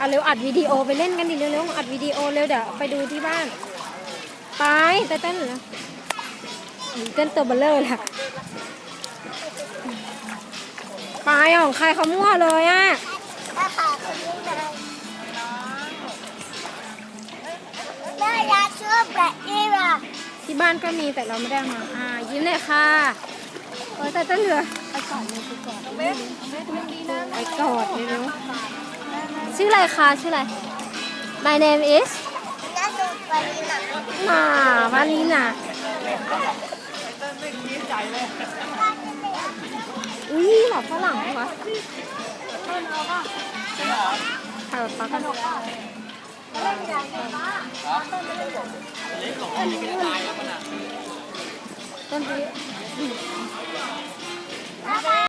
อะเร็วอัดวิดีโอไปเล่นกันดิเร็วๆอัดวิดีโอเร็วเดี๋ยวไปดูที่บ้าน ไปเต้นเต้นเหรอเต้นตัวเบลเลอร์ล่ะไปของใครเขามั่วเลยอะถ้าขาคนนี้เลยแม่อยากชื่อแบบนี้ว่ะที่บ้านก็มีแต่เราไม่ได้เอามา อ่า ยิ้มเลยค่ะโอ้ยแต่เต้นเหลือไปกอดเลยไปกอดเลยไปกอดเลยเร็ว ชื่ออะไรคะ ชื่ออะไร My name is น่าดูไปนี่หนังมาวาลีน่ะอุ้ยหลับฝรั่งหรอวะถ่ายแบบปลากันต้นนี้